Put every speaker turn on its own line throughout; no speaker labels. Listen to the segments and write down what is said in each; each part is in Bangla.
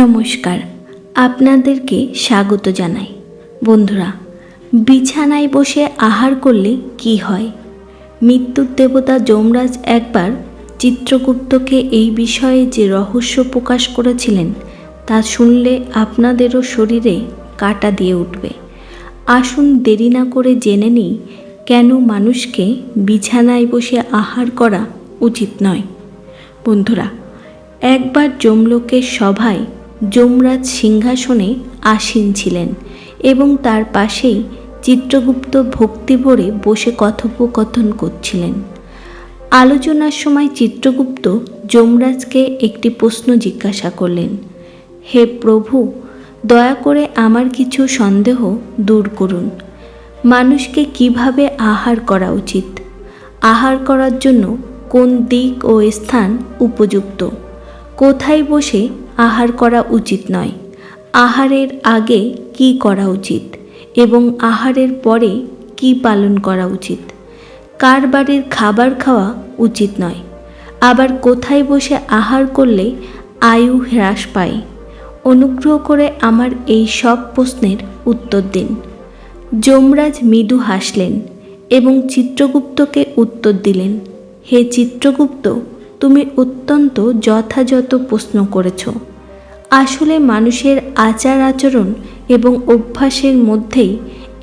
নমস্কার, আপনাদেরকে স্বাগত জানাই। বন্ধুরা, বিছানায় বসে আহার করলে কি হয়? মৃত্যুর দেবতা যমরাজ একবার চিত্রগুপ্তকে এই বিষয়ে যে রহস্য প্রকাশ করেছিলেন, তা শুনলে আপনাদেরও শরীরে কাটা দিয়ে উঠবে। আসুন দেরি না করে জেনে নিই, কেন মানুষকে বিছানায় বসে আহার করা উচিত নয়। বন্ধুরা, একবার যমলোকের সভায় যমরাজ সিংহাসনে আসীন ছিলেন এবং তার পাশেই চিত্রগুপ্ত ভক্তি ভরে বসে কথোপকথন করছিলেন। আলোচনার সময় চিত্রগুপ্ত যমরাজকে একটি প্রশ্ন জিজ্ঞাসা করলেন, হে প্রভু, দয়া করে আমার কিছু সন্দেহ দূর করুন। মানুষকে কীভাবে আহার করা উচিত? আহার করার জন্য কোন দিক ও স্থান উপযুক্ত? কোথায় বসে আহার করা উচিত নয়। আহারের আগে কি করা উচিত এবং আহারের পরে কি পালন করা উচিত? কার বাড়ির খাবার খাওয়া উচিত নয়। আবার কোথায় বসে আহার করলে আয়ু হ্রাস পায়? অনুগ্রহ করে আমার এই সব প্রশ্নের উত্তর দিন। যমরাজ মৃদু হাসলেন এবং চিত্রগুপ্তকে উত্তর দিলেন, হে চিত্রগুপ্ত, তুমি অত্যন্ত যথাযথ প্রশ্ন করেছ। আসলে মানুষের আচার আচরণ এবং অভ্যাসের মধ্যেই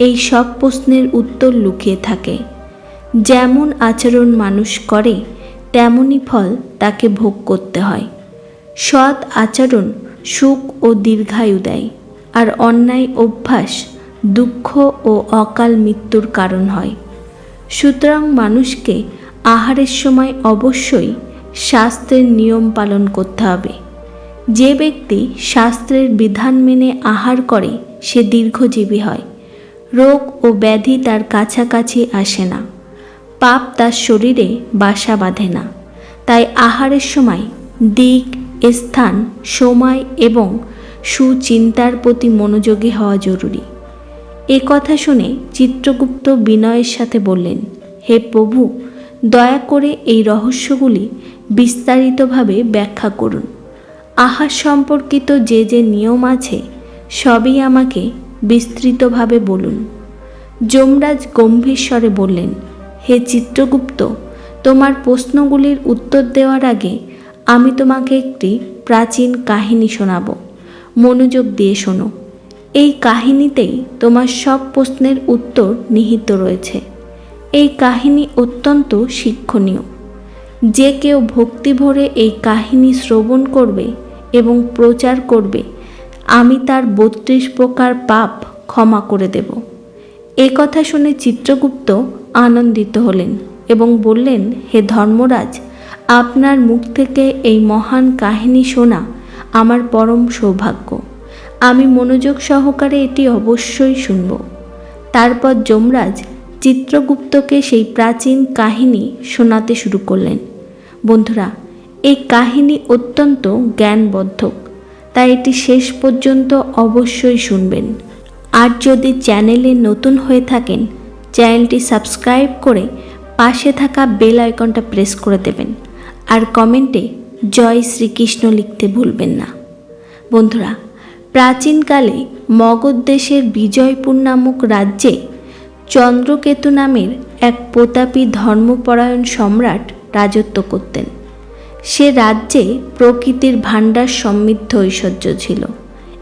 এই সব প্রশ্নের উত্তর লুকিয়ে থাকে। যেমন আচরণ মানুষ করে তেমনই ফল তাকে ভোগ করতে হয়। সৎ আচরণ সুখ ও দীর্ঘায়ু দেয়, আর অন্যায় অভ্যাস দুঃখ ও অকাল মৃত্যুর কারণ হয়। সুতরাং মানুষকে আহারের সময় অবশ্যই স্বাস্থ্যের নিয়ম পালন করতে হবে। যে ব্যক্তি শাস্ত্রের বিধান মেনে আহার করে, সে দীর্ঘজীবী হয়। রোগ ও ব্যাধি তার কাছাকাছি আসে না। পাপ তার শরীরে বাসা বাঁধে না। তাই আহারের সময় দিক, স্থান, সময় এবং সুচিন্তার প্রতি মনোযোগী হওয়া জরুরি। এ কথা শুনে চিত্রগুপ্ত বিনয়ের সাথে বললেন, হে প্রভু, দয়া করে এই রহস্যগুলি বিস্তারিতভাবে ব্যাখ্যা করুন। আহার সম্পর্কিত যে যে নিয়ম আছে, সবই আমাকে বিস্তৃতভাবে বলুন। যমরাজ গম্ভীর স্বরে বললেন, হে চিত্রগুপ্ত, তোমার প্রশ্নগুলির উত্তর দেওয়ার আগে আমি তোমাকে একটি প্রাচীন কাহিনী শোনাব। মনোযোগ দিয়ে শোনো। এই কাহিনীতেই তোমার সব প্রশ্নের উত্তর নিহিত রয়েছে। এই কাহিনী অত্যন্ত শিক্ষণীয়। যে কেউ ভক্তি ভরে এই কাহিনী শ্রবণ করবে এবং প্রচার করবে। আমি তার বত্রিশ প্রকার পাপ ক্ষমা করে দেব। এ কথা শুনে চিত্রগুপ্ত আনন্দিত হলেন এবং বললেন, হে ধর্মরাজ, আপনার মুখ থেকে এই মহান কাহিনী শোনা আমার পরম সৌভাগ্য। আমি মনোযোগ সহকারে এটি অবশ্যই শুনব। তারপর যমরাজ চিত্রগুপ্তকে সেই প্রাচীন কাহিনী শোনাতে শুরু করলেন। বন্ধুরা এই কাহিনী অত্যন্ত জ্ঞানবদ্ধক তাই এটি শেষ পর্যন্ত অবশ্যই শুনবেন। আর যদি চ্যানেলে নতুন হয়ে থাকেন, চ্যানেলটি সাবস্ক্রাইব করে পাশে থাকা বেল আইকনটা প্রেস করে দেবেন। আর কমেন্টে জয় শ্রীকৃষ্ণ লিখতে ভুলবেন না। বন্ধুরা, প্রাচীনকালে মগধ দেশের বিজয়পুর নামক রাজ্যে চন্দ্রকেতু নামের এক প্রতাপী ধর্মপরায়ণ সম্রাট রাজত্ব করতেন। সে রাজ্যে প্রকৃতির ভাণ্ডার সমৃদ্ধ ঐশ্বর্য ছিল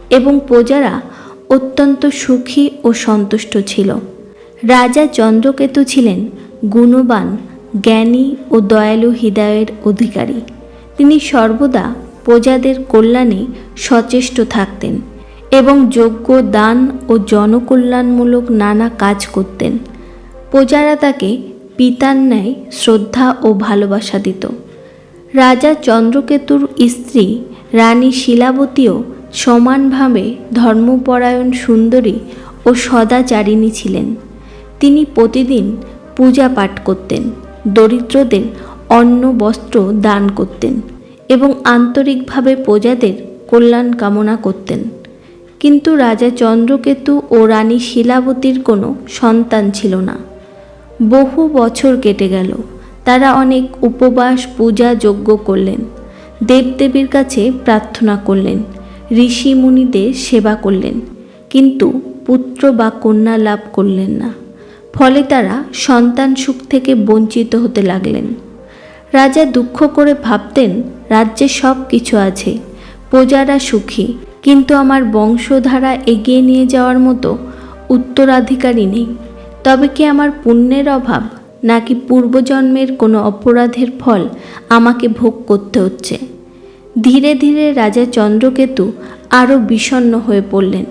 এবং প্রজারা অত্যন্ত সুখী ও সন্তুষ্ট ছিল। রাজা চন্দ্রকেতু ছিলেন গুণবান, জ্ঞানী ও দয়ালু হৃদয়ের অধিকারী। তিনি সর্বদা প্রজাদের কল্যাণে সচেষ্ট থাকতেন এবং যোগ্য দান ও জনকল্যাণমূলক নানা কাজ করতেন। প্রজারা তাকে পিতার ন্যায় শ্রদ্ধা ও ভালোবাসা দিত। রাজা চন্দ্রকেতুর স্ত্রী রানী শিলাবতীও সমানভাবে ধর্মপরায়ণ সুন্দরী ও সদাচারিণী ছিলেন। তিনি প্রতিদিন পূজা পাঠ করতেন, দরিদ্রদের অন্ন বস্ত্র দান করতেন এবং আন্তরিকভাবে প্রজাদের কল্যাণ কামনা করতেন। কিন্তু রাজা চন্দ্রকেতু ও রানী শিলাবতীর কোনো সন্তান ছিল না। বহু বছর কেটে গেল। তারা অনেক উপবাস, পূজা যজ্ঞ করলেন। দেবদেবীর কাছে প্রার্থনা করলেন। ঋষি মুনিদের সেবা করলেন। কিন্তু পুত্র বা কন্যা লাভ করলেন না। ফলে তারা সন্তান সুখ থেকে বঞ্চিত হতে লাগলেন। রাজা দুঃখ করে ভাবতেন, রাজ্যে সব কিছু আছে, প্রজারা সুখী, কিন্তু আমার বংশধারা এগিয়ে নিয়ে যাওয়ার মতো উত্তরাধিকারী নেই। তবে কি আমার পুণ্যের অভাব? নাকি পূর্বজন্মের কোনো অপরাধের ফল আমাকে ভোগ করতে হচ্ছে? ধীরে ধীরে রাজা চন্দ্রকেতু আরও বিষণ্ণ হয়ে পড়লেন।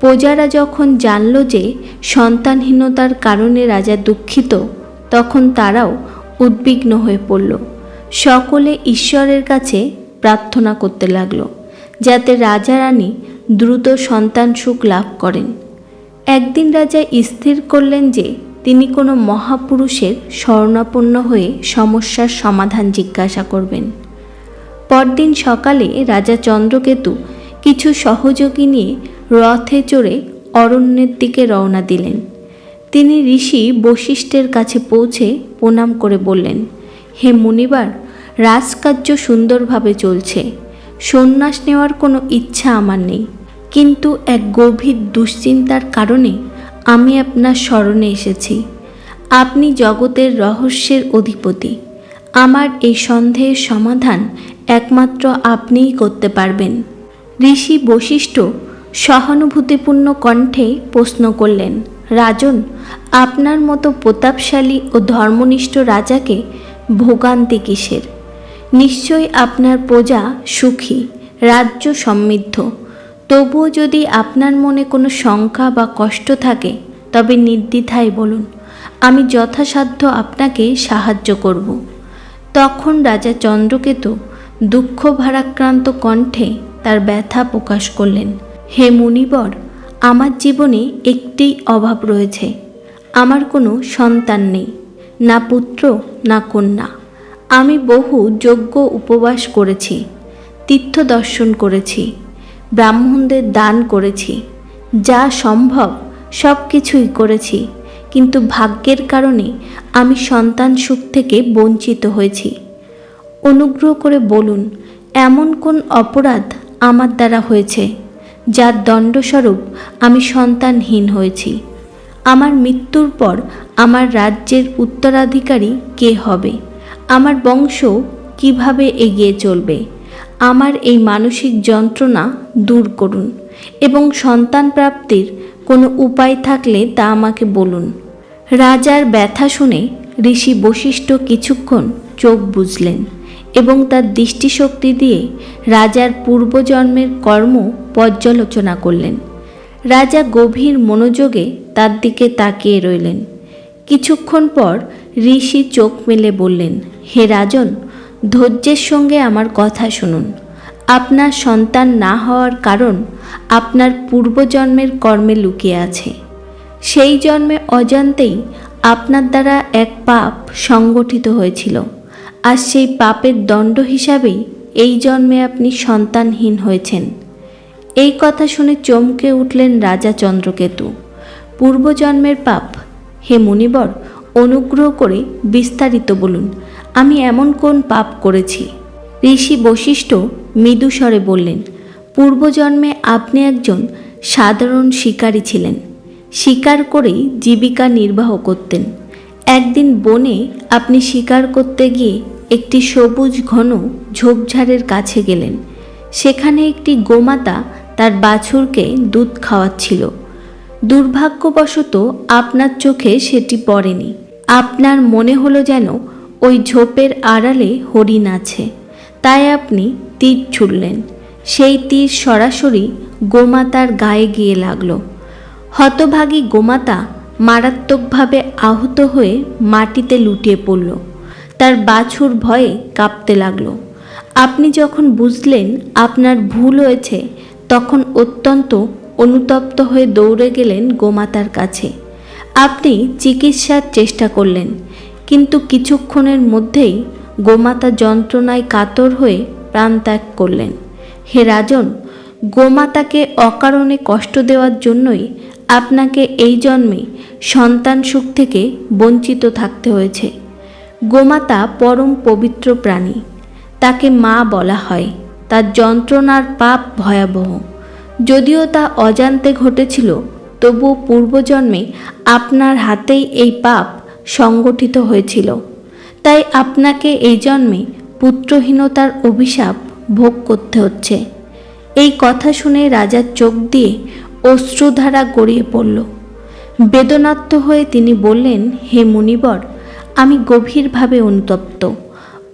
প্রজারা যখন জানল যে সন্তানহীনতার কারণে রাজা দুঃখিত, তখন তারাও উদ্বিগ্ন হয়ে পড়ল। সকলে ঈশ্বরের কাছে প্রার্থনা করতে লাগল, যাতে রাজা রানী দ্রুত সন্তান সুখ লাভ করেন। একদিন রাজা স্থির করলেন যে তিনি কোনো মহাপুরুষের শরণাপন্ন হয়ে সমস্যার সমাধান জিজ্ঞাসা করবেন। পরদিন সকালে রাজা চন্দ্রকেতু কিছু সহযোগী নিয়ে রথে চড়ে অরণ্যের দিকে রওনা দিলেন। তিনি ঋষি বশিষ্ঠের কাছে পৌঁছে প্রণাম করে বললেন, হে মুনিবার, রাজকার্য সুন্দরভাবে চলছে। সন্ন্যাস নেওয়ার কোনো ইচ্ছা আমার নেই। কিন্তু এক গভীর দুশ্চিন্তার কারণে আমি আপনার স্মরণে এসেছি। আপনি জগতের রহস্যের অধিপতি। আমার এই সন্দেহের সমাধান একমাত্র আপনিই করতে পারবেন। ঋষি বশিষ্ঠ সহানুভূতিপূর্ণ কণ্ঠে প্রশ্ন করলেন, রাজন, আপনার মতো প্রতাপশালী ও ধর্মনিষ্ঠ রাজাকে ভোগান্তি কিসের? নিশ্চয়ই আপনার প্রজা সুখী, রাজ্য সমৃদ্ধ। তবুও যদি আপনার মনে কোনো শঙ্কা বা কষ্ট থাকে, তবে নির্দ্বিধায় বলুন, আমি যথাসাধ্য আপনাকে সাহায্য করব। তখন রাজা চন্দ্রকেতু দুঃখ ভারাক্রান্ত কণ্ঠে তার ব্যথা প্রকাশ করলেন। হে মুনিবর, আমার জীবনে একটি অভাব রয়েছে। আমার কোনো সন্তান নেই, না পুত্র, না কন্যা। আমি বহু যোগ্য উপবাস করেছি তীর্থ দর্শন করেছি। ব্রাহ্মণদের দান করেছি। যা সম্ভব সব কিছুই করেছি। কিন্তু ভাগ্যের কারণে আমি সন্তান সুখ থেকে বঞ্চিত হয়েছি। অনুগ্রহ করে বলুন, এমন কোন অপরাধ আমার দ্বারা হয়েছে, যার দণ্ডস্বরূপ আমি সন্তানহীন হয়েছি? আমার মৃত্যুর পর আমার রাজ্যের উত্তরাধিকারী কে হবে? আমার বংশ কীভাবে এগিয়ে চলবে? আমার এই মানসিক যন্ত্রণা দূর করুন এবং সন্তান প্রাপ্তির কোনো উপায় থাকলে তা আমাকে বলুন। রাজার ব্যথা শুনে ঋষি বশিষ্ঠ কিছুক্ষণ চোখ বুঝলেন এবং তার দৃষ্টিশক্তি দিয়ে রাজার পূর্বজন্মের কর্ম পর্যালোচনা করলেন। রাজা গভীর মনোযোগে তার দিকে তাকিয়ে রইলেন। কিছুক্ষণ পর ঋষি চোখ মেলে বললেন, হে রাজন ধৈর্যের সঙ্গে আমার কথা শুনুন। আপনার সন্তান না হওয়ার কারণ আপনার পূর্বজন্মের কর্মে লুকিয়ে আছে। সেই জন্মে অজান্তেই আপনার দ্বারা এক পাপ সংগঠিত হয়েছিল। আর সেই পাপের দণ্ড হিসাবেই এই জন্মে আপনি সন্তানহীন হয়েছেন। এই কথা শুনে চমকে উঠলেন রাজা চন্দ্রকেতু। পূর্বজন্মের পাপ হে মুনিবর, অনুগ্রহ করে বিস্তারিত বলুন। আমি এমন কোন পাপ করেছি? ঋষি বশিষ্ঠ মৃদুস্বরে বললেন, পূর্বজন্মে আপনি একজন সাধারণ শিকারী ছিলেন। শিকার করেই জীবিকা নির্বাহ করতেন। একদিন বনে আপনি শিকার করতে গিয়ে একটি সবুজ ঘন ঝোপঝাড়ের কাছে গেলেন। সেখানে একটি গোমাতা তার বাছুরকে দুধ খাওয়াচ্ছিল। দুর্ভাগ্যবশত আপনার চোখে সেটি পড়েনি। আপনার মনে হলো যেন ওই ঝোপের আড়ালে হরিণ আছে। তাই আপনি তীর ছুড়লেন। সেই তীর সরাসরি গোমাতার গায়ে গিয়ে লাগল। হতভাগী গোমাতা মারাত্মকভাবে আহত হয়ে মাটিতে লুটিয়ে পড়ল। তার বাছুর ভয়ে কাঁপতে লাগল। আপনি যখন বুঝলেন আপনার ভুল হয়েছে, তখন অত্যন্ত অনুতপ্ত হয়ে দৌড়ে গেলেন গোমাতার কাছে। আপনি চিকিৎসার চেষ্টা করলেন। কিন্তু কিছুক্ষণের মধ্যেই গোমাতা যন্ত্রণায় কাতর হয়ে প্রাণত্যাগ করলেন। হে রাজন, গোমাতাকে অকারণে কষ্ট দেওয়ার জন্যই আপনাকে এই জন্মে সন্তান সুখ থেকে বঞ্চিত থাকতে হয়েছে। গোমাতা পরম পবিত্র প্রাণী। তাকে মা বলা হয়। তার যন্ত্রণার পাপ ভয়াবহ। যদিও তা অজান্তে ঘটেছিল, তবুও পূর্বজন্মে আপনার হাতেই এই পাপ সংগঠিত হয়েছিল। তাই আপনাকে এই জন্মে পুত্রহীনতার অভিশাপ ভোগ করতে হচ্ছে। এই কথা শুনে রাজার চোখ দিয়ে অশ্রুধারা গড়িয়ে পড়ল। বেদনাত্ম হয়ে তিনি বললেন, হে মুনিবর, আমি গভীরভাবে অনুতপ্ত।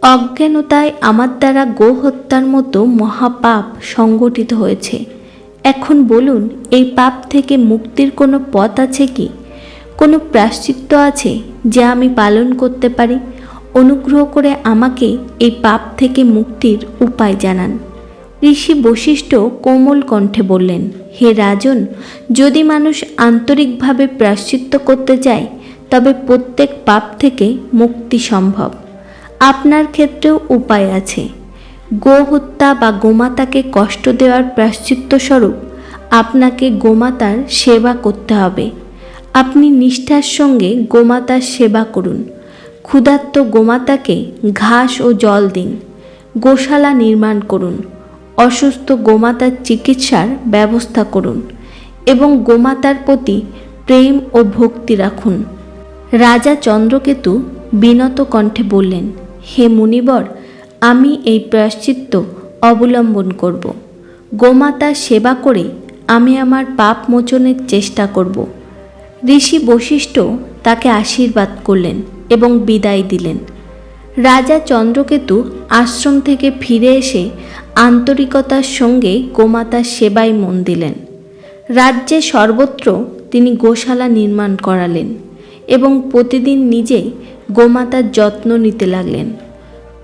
অজ্ঞানতায় আমার দ্বারা গো হত্যার মতো মহাপাপ সংগঠিত হয়েছে। এখন বলুন, এই পাপ থেকে মুক্তির কোনো পথ আছে কি? কোনো প্রাশ্চিত্য আছে যা আমি পালন করতে পারি? অনুগ্রহ করে আমাকে এই পাপ থেকে মুক্তির উপায় জানান। ঋষি বশিষ্ঠ কোমল কণ্ঠে বললেন, হে রাজন, যদি মানুষ আন্তরিকভাবে প্রাশ্চিত্য করতে চায়, তবে প্রত্যেক পাপ থেকে মুক্তি সম্ভব। আপনার ক্ষেত্রেও উপায় আছে। গো হত্যা বা গোমাতাকে কষ্ট দেওয়ার প্রাশ্চিত্য স্বরূপ আপনাকে গোমাতার সেবা করতে হবে। আপনি নিষ্ঠার সঙ্গে গোমাতার সেবা করুন। ক্ষুধার্ত গোমাতাকে ঘাস ও জল দিন। গোশালা নির্মাণ করুন। অসুস্থ গোমাতার চিকিৎসার ব্যবস্থা করুন এবং গোমাতার প্রতি প্রেম ও ভক্তি রাখুন। রাজা চন্দ্রকেতু বিনত কণ্ঠে বললেন, হে মুনিবর, আমি এই প্রায়শ্চিত্ত অবলম্বন করব। গোমাতার সেবা করে আমি আমার পাপ মোচনের চেষ্টা করব। ঋষি বশিষ্ঠ তাকে আশীর্বাদ করলেন এবং বিদায় দিলেন। রাজা চন্দ্রকেতু আশ্রম থেকে ফিরে এসে আন্তরিকতার সঙ্গে গোমাতার সেবায় মন দিলেন। রাজ্যে সর্বত্র তিনি গোশালা নির্মাণ করালেন এবং প্রতিদিন নিজে গোমাতার যত্ন নিতে লাগলেন।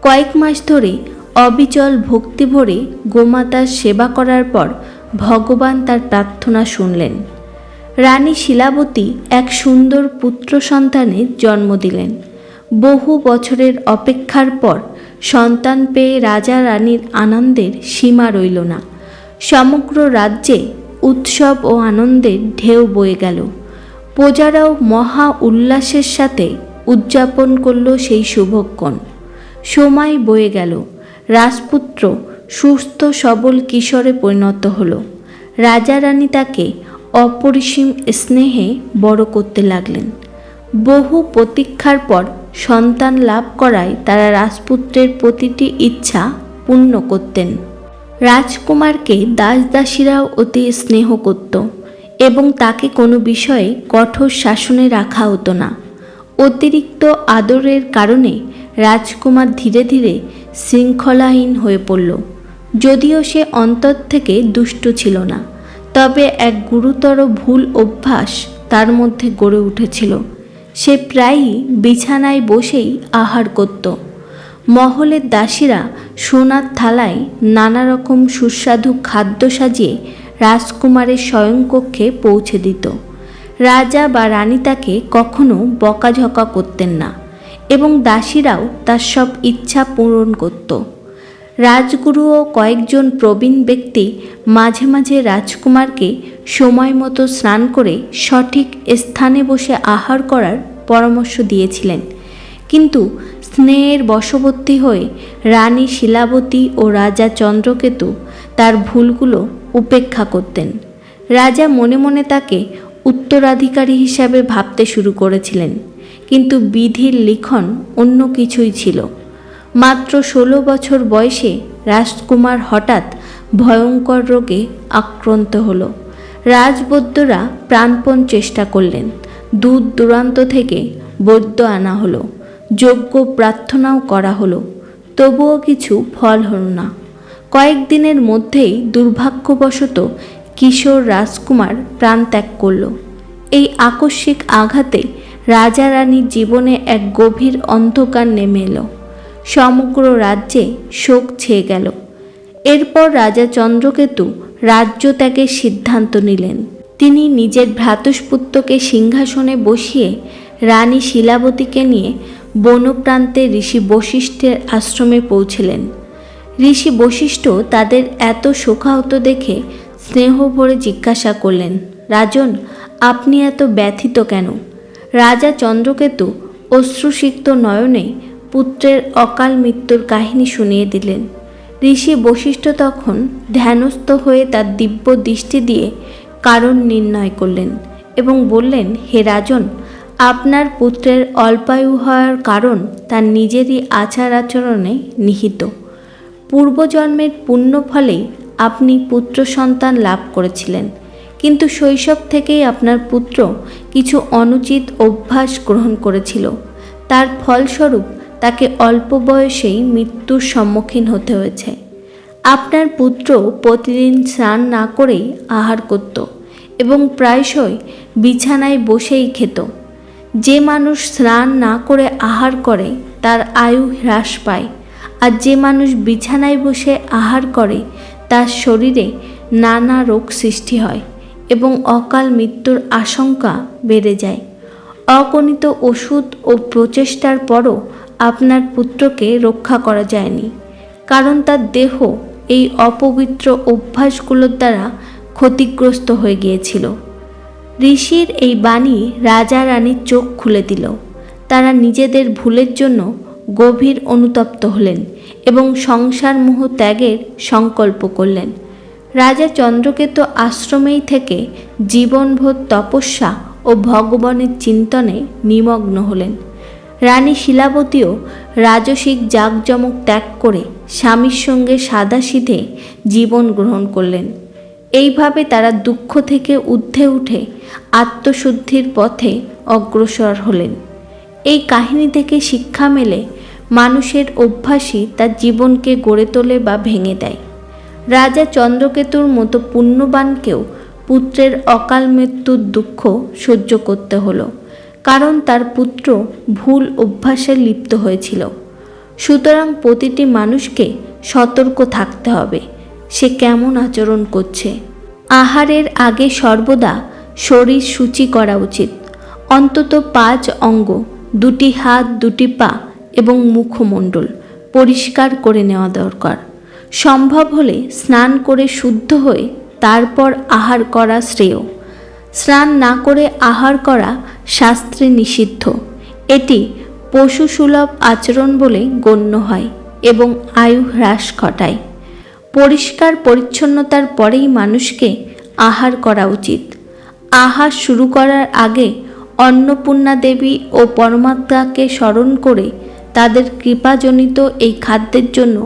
কয়েক মাস ধরে অবিচল ভক্তি ভরে গোমাতার সেবা করার পর ভগবান তার প্রার্থনা শুনলেন। রানী শিলাবতী এক সুন্দর পুত্র সন্তানের জন্ম দিলেন। বহু বছরের অপেক্ষার পর সন্তান পেয়ে রাজা রানীর আনন্দের সীমা রইল না। সমগ্র রাজ্যে উৎসব ও আনন্দের ঢেউ বয়ে গেল। প্রজারাও মহা উল্লাসের সাথে উদযাপন করল সেই শুভক্ষণ। সময় বয়ে গেল। রাজপুত্র সুস্থ সবল কিশোরে পরিণত হল। রাজা রানী তাকে অপরিসীম স্নেহে বড় করতে লাগলেন। বহু প্রতীক্ষার পর সন্তান লাভ করায় তারা রাজপুত্রের প্রতিটি ইচ্ছা পূর্ণ করতেন। রাজকুমারকে দাস দাসীরাও অতি স্নেহ করত এবং তাকে কোনো বিষয়ে কঠোর শাসনে রাখা হতো না। অতিরিক্ত আদরের কারণে রাজকুমার ধীরে ধীরে শৃঙ্খলাহীন হয়ে পড়ল, যদিও সে অন্তর থেকে দুষ্ট ছিল না। তবে এক গুরুতর ভুল অভ্যাস তার মধ্যে গড়ে উঠেছিল। সে প্রায়ই বিছানায় বসেই আহার করত। মহলের দাসীরা সোনার থালায় নানা রকম সুস্বাদু খাদ্য সাজিয়ে রাজকুমারের স্বয়ংকক্ষে পৌঁছে দিত। রাজা বা রানী তাকে কখনো বকাঝকা করতেন না এবং দাসীরাও তার সব ইচ্ছা পূরণ করত। রাজগুরু ও কয়েকজন প্রবীণ ব্যক্তি মাঝে মাঝে রাজকুমারকে সময় মতো স্নান করে সঠিক স্থানে বসে আহার করার পরামর্শ দিয়েছিলেন। কিন্তু স্নেহের বশবর্তী হয়ে রানী শিলাবতী ও রাজা চন্দ্রকেতু তার ভুলগুলো উপেক্ষা করতেন। রাজা মনে মনে তাকে উত্তরাধিকারী হিসাবে ভাবতে শুরু করেছিলেন। কিন্তু বিধির লিখন অন্য কিছুই ছিল। মাত্র ষোলো বছর বয়সে রাজকুমার হঠাৎ ভয়ঙ্কর রোগে আক্রান্ত হল। রাজবৈদ্যরা প্রাণপণ চেষ্টা করলেন। দূর দূরান্ত থেকে বৈদ্য আনা হলো। যোগ্য প্রার্থনাও করা হলো। তবুও কিছু ফল হলো না। কয়েকদিনের মধ্যেই দুর্ভাগ্যবশত কিশোর রাজকুমার প্রাণ ত্যাগ করল। এই আকস্মিক আঘাতে রাজা রানীর জীবনে এক গভীর অন্ধকার নেমে এলো। সমগ্র রাজ্যে শোক ছেয়ে গেল। এরপর রাজা চন্দ্রকেতু রাজ্য ত্যাগের সিদ্ধান্ত নিলেন। তিনি নিজের ভ্রাতুষ্পুত্রকে সিংহাসনে বসিয়ে রানী শিলাবতীকে নিয়ে বনপ্রান্তে ঋষি বশিষ্ঠের আশ্রমে পৌঁছলেন। ঋষি বশিষ্ঠ তাদের এত শোকাহত দেখে স্নেহ ভরে জিজ্ঞাসা করলেন, রাজন, আপনি এত ব্যথিত কেন? রাজা চন্দ্রকেতু অশ্রুসিক্ত নয়নে পুত্রের অকাল মৃত্যুর কাহিনী শুনিয়ে দিলেন। ঋষি বশিষ্ঠ তখন ধ্যানস্থ হয়ে তার দিব্য দৃষ্টি দিয়ে কারণ নির্ণয় করলেন এবং বললেন, হে রাজন, আপনার পুত্রের অল্পায়ু হওয়ার কারণ তার নিজেরই আচার আচরণে নিহিত। পূর্বজন্মের পুণ্য ফলেই আপনি পুত্র সন্তান লাভ করেছিলেন, কিন্তু শৈশব থেকেই আপনার পুত্র কিছু অনুচিত অভ্যাস গ্রহণ করেছিল। তার ফলস্বরূপ তাকে অল্প বয়সেই মৃত্যুর সম্মুখীন হতে হয়েছে। আপনার পুত্র প্রতিদিন স্নান না করেই আহার করত এবং প্রায়শই বিছানায় বসেই খেত। যে মানুষ স্নান না করে আহার করে, তার আয়ু হ্রাস পায়। আর যে মানুষ বিছানায় বসে আহার করে, তার শরীরে নানা রোগ সৃষ্টি হয় এবং অকাল মৃত্যুর আশঙ্কা বেড়ে যায়। অগণিত ওষুধ ও প্রচেষ্টার পরও আপনার পুত্রকে রক্ষা করা যায়নি, কারণ তার দেহ এই অপবিত্র অভ্যাসগুলোর দ্বারা ক্ষতিগ্রস্ত হয়ে গিয়েছিল। ঋষির এই বাণী রাজা রানীর চোখ খুলে দিল। তারা নিজেদের ভুলের জন্য গভীর অনুতপ্ত হলেন এবং সংসার মোহ ত্যাগের সংকল্প করলেন। রাজা চন্দ্রকেতু আশ্রমেই থেকে জীবনভর তপস্যা ও ভগবানের চিন্তনে নিমগ্ন হলেন। রানী শিলাবতীও রাজসিক জাঁকজমক ত্যাগ করে স্বামীর সঙ্গে সাদাসিধে জীবন গ্রহণ করলেন। এইভাবে তারা দুঃখ থেকে ঊর্ধ্বে উঠে আত্মশুদ্ধির পথে অগ্রসর হলেন। এই কাহিনী থেকে শিক্ষা মেলে মানুষের অভ্যাসই তার জীবনকে গড়ে তোলে বা ভেঙে দেয়। রাজা চন্দ্রকেতুর মতো পুণ্যবানকেও পুত্রের অকাল মৃত্যুর দুঃখ সহ্য করতে হলো। কারণ তার পুত্র ভুল অভ্যাসে লিপ্ত হয়েছিল। সুতরাং প্রতিটি মানুষকে সতর্ক থাকতে হবে। সে কেমন আচরণ করছে? আহারের আগে সর্বদা শরীর সূচি করা উচিত। অন্তত পাঁচ অঙ্গ, দুটি হাত, দুটি পা এবং মুখমণ্ডল পরিষ্কার করে নেওয়া দরকার। সম্ভব হলে স্নান করে শুদ্ধ হয়ে তারপর আহার করা শ্রেয়। স্নান না করে আহার করা শাস্ত্রে নিষিদ্ধ। এটি পশুসুলভ আচরণ বলে গণ্য হয় এবং আয়ু হ্রাস ঘটায়। পরিষ্কার পরিচ্ছন্নতার পরেই মানুষকে আহার করা উচিত। আহার শুরু করার আগে অন্নপূর্ণা দেবী ও পরমাত্মাকে স্মরণ করে তাদের কৃপাজনিত এই খাদ্যের জন্য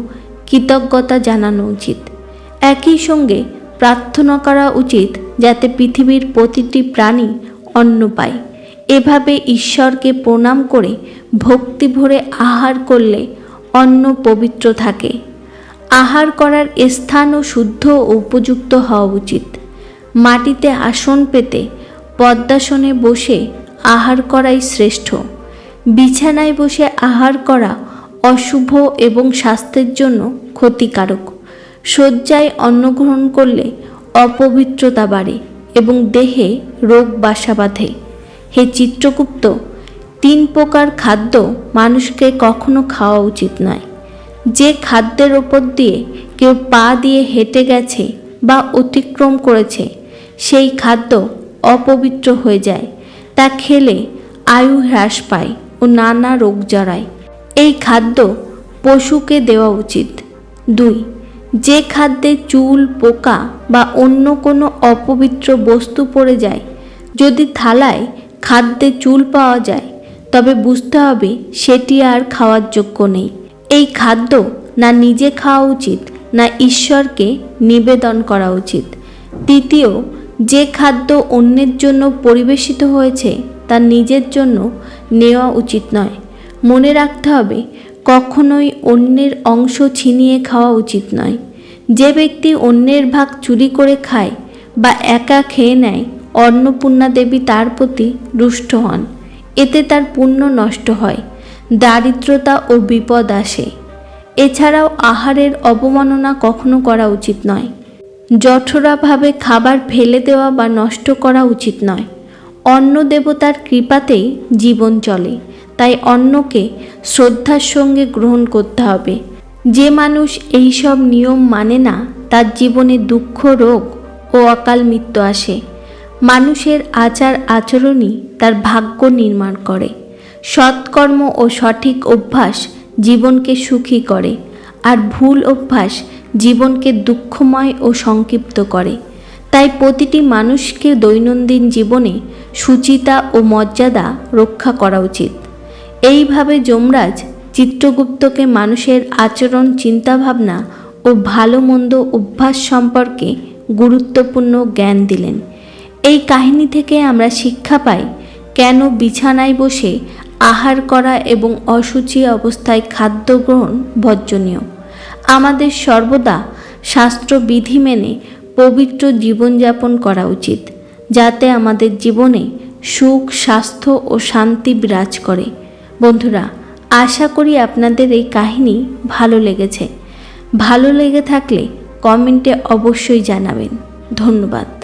কৃতজ্ঞতা জানানো উচিত। একই সঙ্গে প্রার্থনা করা উচিত যাতে পৃথিবীর প্রতিটি প্রাণী অন্ন পায়। এভাবে ঈশ্বরকে প্রণাম করে ভক্তি ভরে আহার করলে অন্ন পবিত্র থাকে। আহার করার স্থানও শুদ্ধ ও উপযুক্ত হওয়া উচিত। মাটিতে আসন পেতে পদ্মাসনে বসে আহার করাই শ্রেষ্ঠ। বিছানায় বসে আহার করা অশুভ এবং স্বাস্থ্যের জন্য ক্ষতিকারক। শয্যায় অন্ন গ্রহণ করলে অপবিত্রতা বাড়ে এবং দেহে রোগ বাসা বাঁধে। হে চিত্রগুপ্ত, তিন প্রকার খাদ্য মানুষকে কখনো খাওয়া উচিত নয়। যে খাদ্যের ওপর দিয়ে কেউ পা দিয়ে হেঁটে গেছে বা অতিক্রম করেছে, সেই খাদ্য অপবিত্র হয়ে যায়। তা খেলে আয়ু হ্রাস পায় ও নানা রোগ জড়ায়। এই খাদ্য পশুকে দেওয়া উচিত। দুই যে খাদ্যে চুল, পোকা বা অন্য কোনো অপবিত্র বস্তু পড়ে যায়, যদি থালায় খাদ্যে চুল পাওয়া যায়, তবে বুঝতে হবে সেটি আর খাওয়ার যোগ্য নেই। এই খাদ্য না নিজে খাওয়া উচিত, না ঈশ্বরকে নিবেদন করা উচিত। তৃতীয় যে খাদ্য অন্যের জন্য পরিবেশিত হয়েছে, তা নিজের জন্য নেওয়া উচিত নয়। মনে রাখতে হবে, কখনোই অন্যের অংশ ছিনিয়ে খাওয়া উচিত নয়। যে ব্যক্তি অন্যের ভাগ চুরি করে খায় বা একা খেয়ে নেয়, অন্নপূর্ণা দেবী তার প্রতি রুষ্ট হন। এতে তার পুণ্য নষ্ট হয়, দারিদ্রতা ও বিপদ আসে। এছাড়াও আহারের অবমাননা কখনো করা উচিত নয়। জঠরাভাবে খাবার ফেলে দেওয়া বা নষ্ট করা উচিত নয়। অন্ন দেবতার কৃপাতেই জীবন চলে, তাই অন্নকে শ্রদ্ধার সঙ্গে গ্রহণ করতে হবে। যে মানুষ এই সব নিয়ম মানে না, তার জীবনে দুঃখ, রোগ ও অকাল মৃত্যু আসে। মানুষের আচার আচরণই তার ভাগ্য নির্মাণ করে। সৎকর্ম ও সঠিক অভ্যাস জীবনকে সুখী করে আর ভুল অভ্যাস জীবনকে দুঃখময় ও সংক্ষিপ্ত করে। তাই প্রতিটি মানুষকে দৈনন্দিন জীবনে সুচিতা ও মর্যাদা রক্ষা করা উচিত। এইভাবে যমরাজ চিত্রগুপ্তকে মানুষের আচরণ, চিন্তাভাবনা ও ভালো মন্দ অভ্যাস সম্পর্কে গুরুত্বপূর্ণ জ্ঞান দিলেন। এই কাহিনী থেকে আমরা শিক্ষা পাই কেন বিছানায় বসে আহার করা এবং অসুচি অবস্থায় খাদ্য গ্রহণ বর্জনীয়। আমাদের সর্বদা শাস্ত্র বিধি মেনে পবিত্র জীবনযাপন করা উচিত, যাতে আমাদের জীবনে সুখ, স্বাস্থ্য ও শান্তি বিরাজ করে। বন্ধুরা আশা করি আপনাদের এই কাহিনী ভালো লেগেছে। ভালো লেগে থাকলে কমেন্টে অবশ্যই জানাবেন। ধন্যবাদ।